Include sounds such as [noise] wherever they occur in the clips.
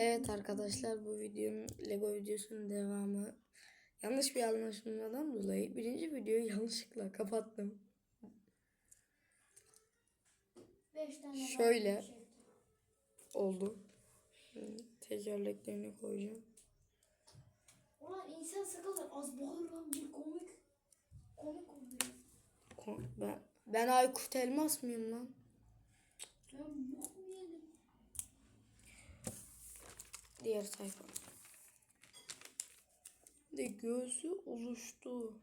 Evet arkadaşlar bu videonun Lego videosunun devamı. Yanlış bir anlaşılmadan dolayı birinci videoyu yanlışlıkla kapattım. Beş tane Şöyle. Oldu. Tekerleklerini koyacağım. Ulan insan sıkılır. Az bağır lan bir komik. Komik oluyor. Ben, ben Aykut Elmas mıyım lan? Ben yok mu yedim? Diğer sayfa. De gözü oluştu.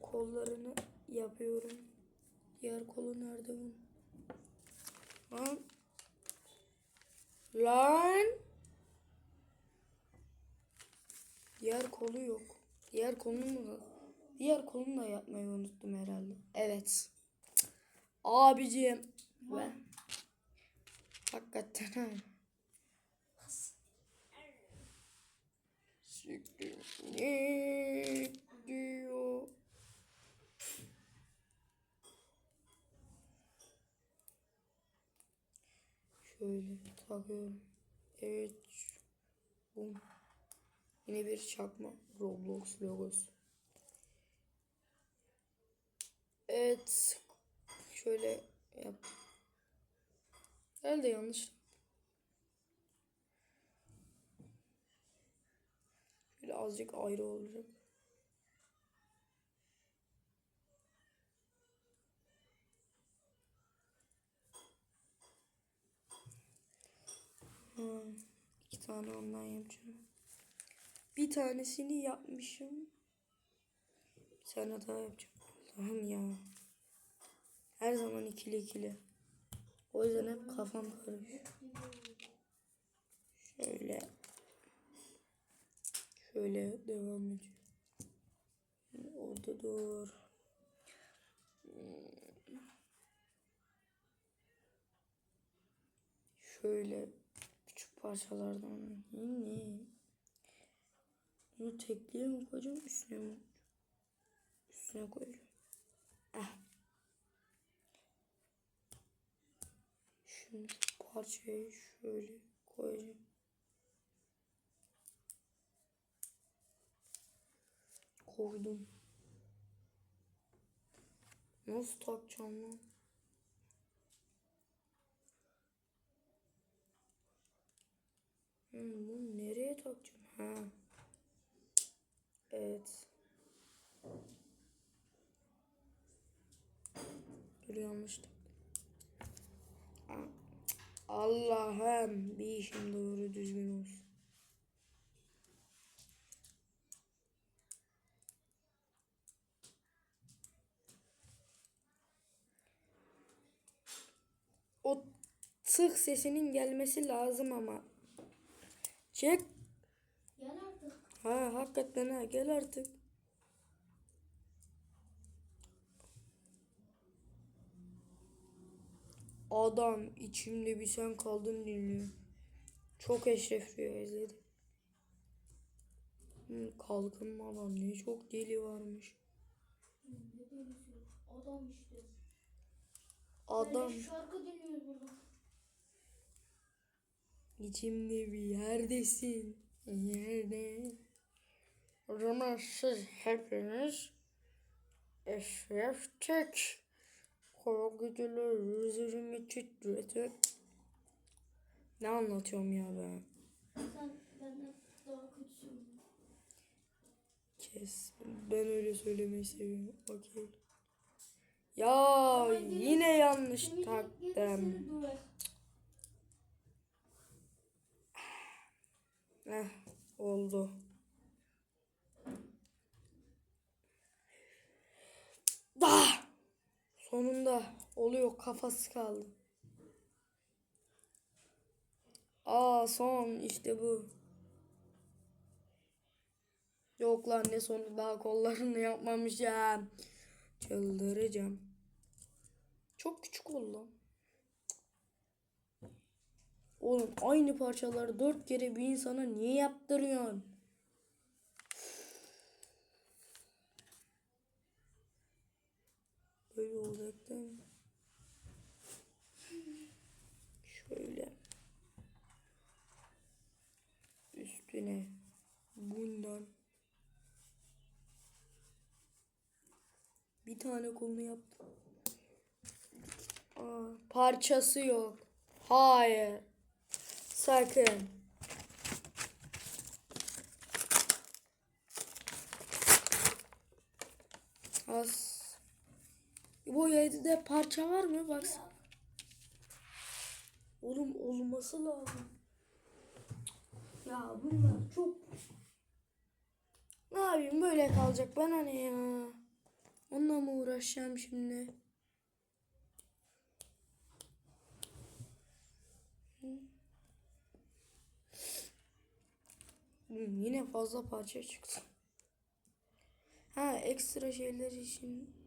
Kollarını yapıyorum. Diğer kolu nerede bunun? Lan. Lan. Diğer kolu yok. Diğer kolunu mu? Diğer kolunu da yapmayı unuttum herhalde. Evet. Abicim. Ve hakikaten ha. Ne diyor? Şöyle takıyorum. Evet. Bum. Yine bir çakma Roblox logosu. Evet. Şöyle yap. Herhalde yanlış. Şöyle azıcık ayrı olacak. Ha, iki tane ondan yapacağım. Bir tanesini yapmışım. Bir tane daha yapacağım. Allah'ım ya. Her zaman ikili ikili. O yüzden hep kafam karışıyor. Şöyle. Şöyle devam ediyor. Orada dur. Şöyle küçük parçalardan yine bunu tekliğe mi koyacağım üstüne mi? Üstüne koyacağım. Şimdi parçayı şöyle koyacağım. Koydum. Nasıl takacağım lan? Hmm, bunu nereye takacağım? Ha. Evet. Aa, Allah'ım bir işim doğru düzgün olsun. O tık sesinin gelmesi lazım ama. Çek. Gel artık. Ha hakikaten ha gel artık. Adam içimde bir sen kaldın dinliyor. Çok Eşref Rüya izledim. Hı, kalkınma lan ne çok deli varmış. Ne delisi? Adam işte. Adam Böyle şarkı dinliyoruz burada. içimde bir yerdesin. Yerde. O zaman siz hepiniz Eşref Tek. Korkutular yüzümü titredi. Ne anlatıyorum ya ben? Sen benden daha kötüsün. Kes. Ben öyle söylemeyi seviyorum. Okey. Ya yine yanlış taktım. Heh, oldu. Da! Sonunda oluyor kafası kaldı. Aa son işte bu. Yok lan ne sonu daha kollarını yapmamışım. Çıldıracağım. Çok küçük oldu. Oğlum aynı parçaları dört kere bir insana niye yaptırıyorsun? Alacaktım. Şöyle. Üstüne bundan bir tane kolunu yaptım. Aa, parçası yok. Hayır. Sakın. Az. Bu 7'de parça var mı? Bak. Oğlum olması lazım. Ya bunlar çok... Ne yapayım böyle kalacak bana ne ya? Onunla mı uğraşacağım şimdi? Yine fazla parça çıktı. Ha ekstra şeyler için.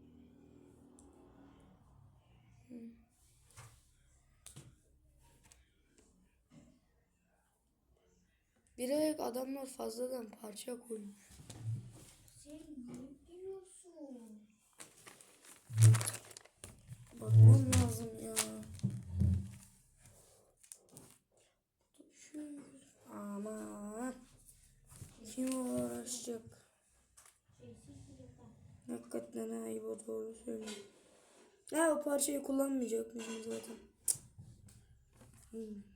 Bilerek adamlar fazladan parça koymuş. Sen ne diyorsun? Bakmam lazım ya. Aman. Kim uğraşacak? Bir. Hakikaten ha İbo doğru söylüyor. Ha o parçayı kullanmayacakmışım zaten. Hmm.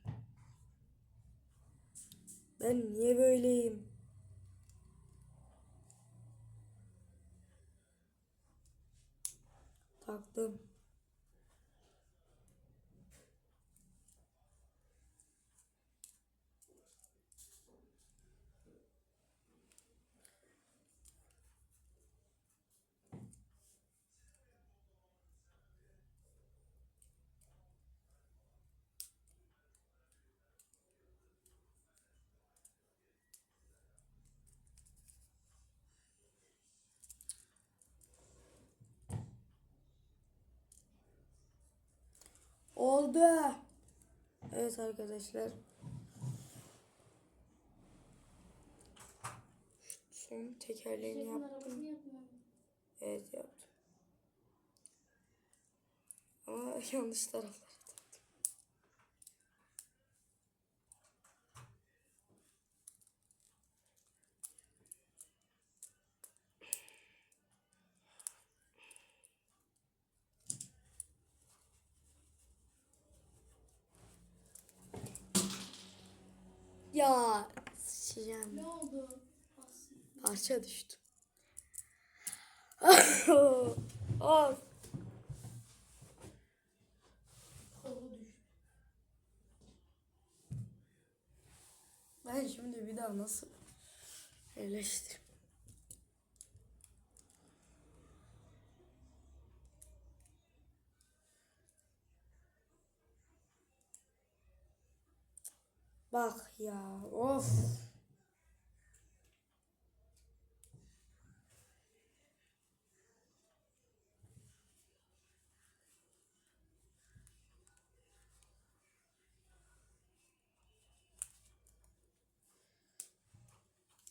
Ben niye böyleyim? Taktım. Oldu. Evet arkadaşlar. Son tekerleğini yaptım. Evet yaptım. Ama [laughs] yanlış taraflara taktım. Ya sıçacağım. Ne oldu? As- Parça düştü. [laughs] of. Ben şimdi bir daha nasıl eleştir? Bak ya of.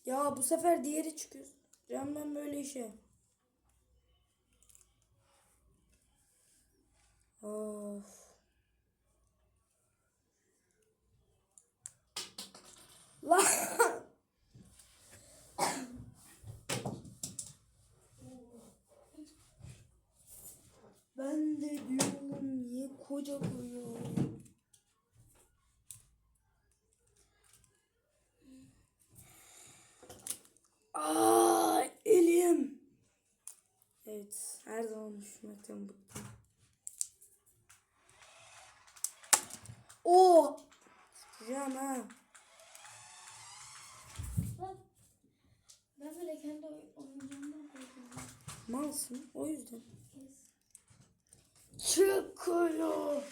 Ya bu sefer diğeri çıkıyor. Can ben böyle işe. Of. Lan. Ben de diyorum niye koca koyuyor? Aa, elim. Evet, düşmekten bıktım. Oo! Sıkacağım ha. Ben böyle kendi oy- oyuncağımdan korkuyorum. Malsın, o yüzden. Kes. Çıkıyor.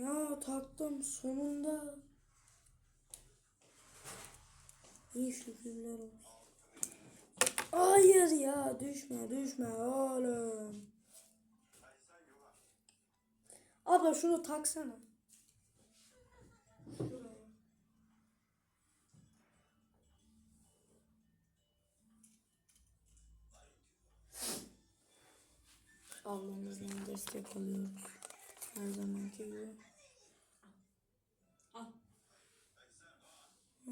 Ya taktım sonunda. İyi şükürler olsun. Hayır ya düşme düşme oğlum. Abla şunu taksana. Ablamızdan destek alıyoruz. Her zamanki gibi. Al. Hı.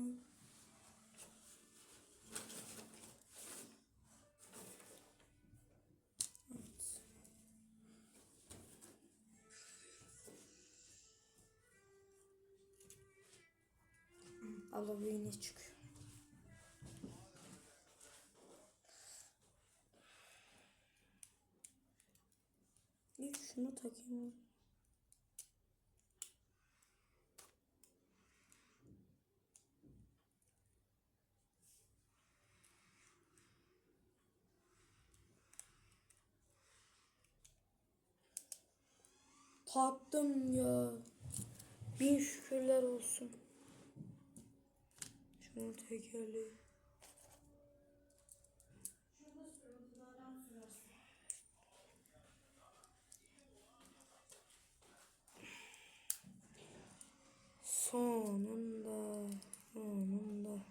Abla bu yine çıkıyor. İlk şunu takayım. Taktım ya. Bin şükürler olsun. Şunu tekerleği. Sonunda. Sonunda.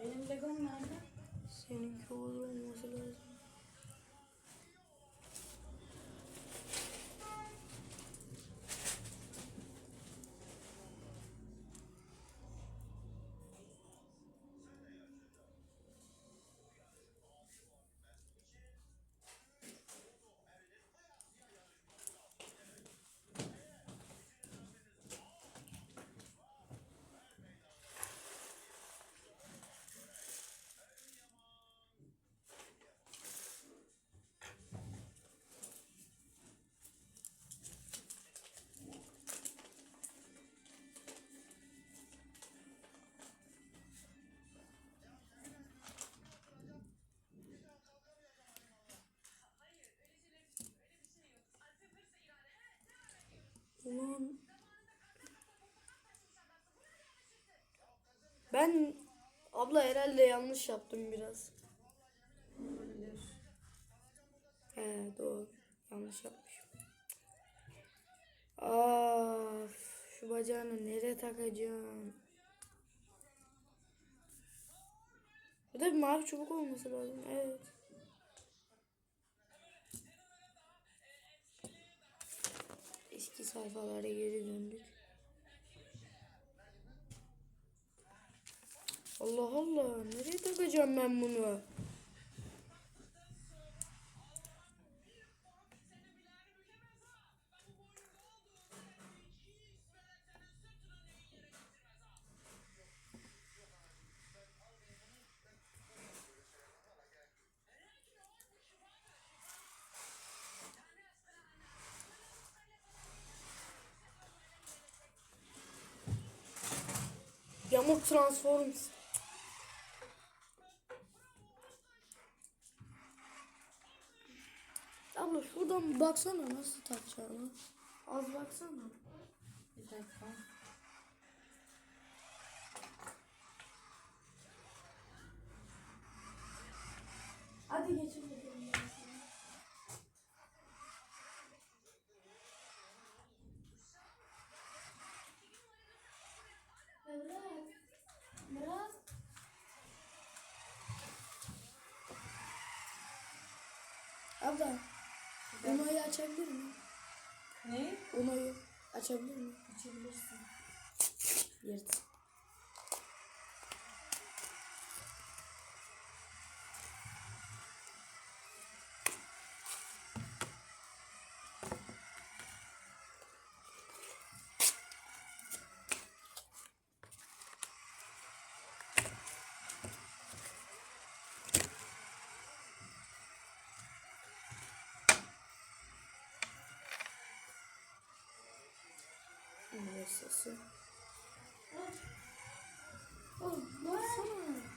Benim Legom nerede? Seninki olur olması lazım. Ulan. Ben abla herhalde yanlış yaptım biraz. Olabilir. He doğru. Yanlış yapmışım. Of, şu bacağını nereye takacağım? Burada bir mavi çubuk olması lazım. Evet. Eski sayfalara geri döndük. Allah Allah. Nereye takacağım ben bunu? Yamuk Transforms. Abla şuradan baksana nasıl takacağını. Az baksana. Bir dakika. Abla, onayı açabilir mi? Ne? Onayı açabilir mi? Açabilirsin. Yırt. Üniversitesi. Oğlum baksana.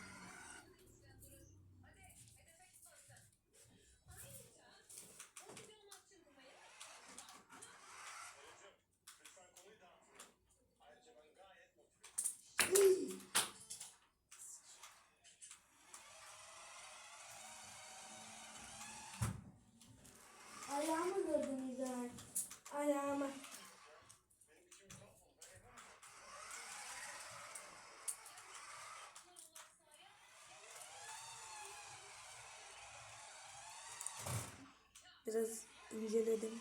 Biraz inceledim.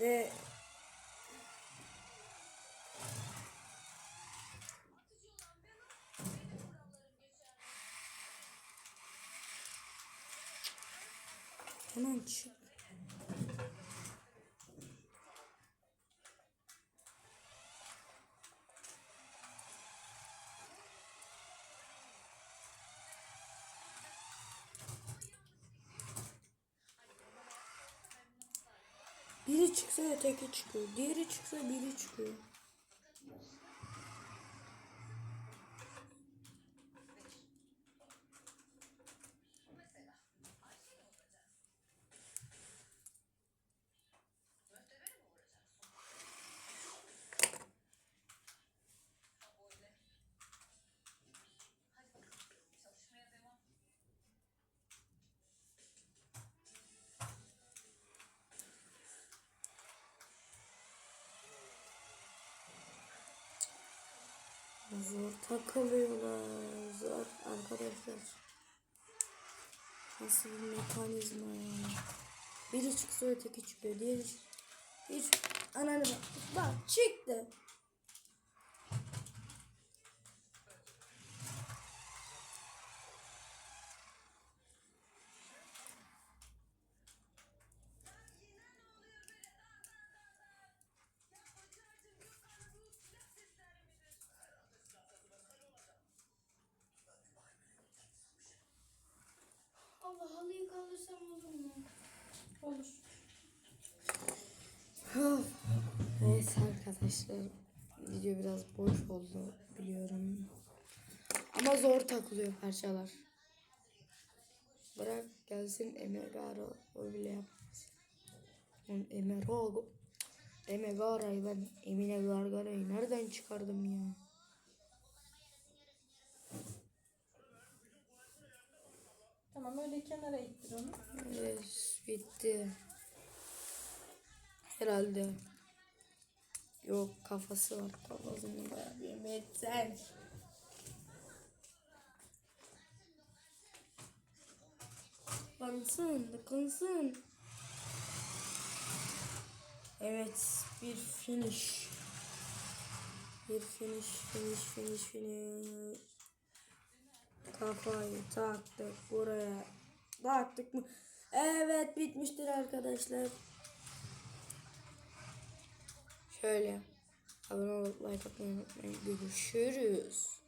Ve hemen çık. Biri çıksa öteki çıkıyor. Diğeri çıksa biri çıkıyor. Zor takılıyorlar. Zor arkadaşlar. Nasıl bir mekanizma. Biri çıksa öteki çıkıyor. Diğeri çık- hiç ananı bak. Bak çıktı. Allah halıyı kaldırsam olur mu? Olur. Evet arkadaşlar. Video biraz boş oldu biliyorum. Ama zor takılıyor parçalar. Bırak gelsin Emegaro o bile yapmaz. Emegaro Emegaro'yu ben Emine Gargaro'yu nereden çıkardım ya? Tamam öyle kenara ittir onu. Evet bitti. Herhalde. Yok kafası var. Kafasını da yemekten. Kansın, kansın. Evet, bir finish. Bir finish, finish, finish, finish. Kafayı taktık buraya. Taktık mı? Evet bitmiştir arkadaşlar. Şöyle. Abone olup like atmayı unutmayın. Görüşürüz.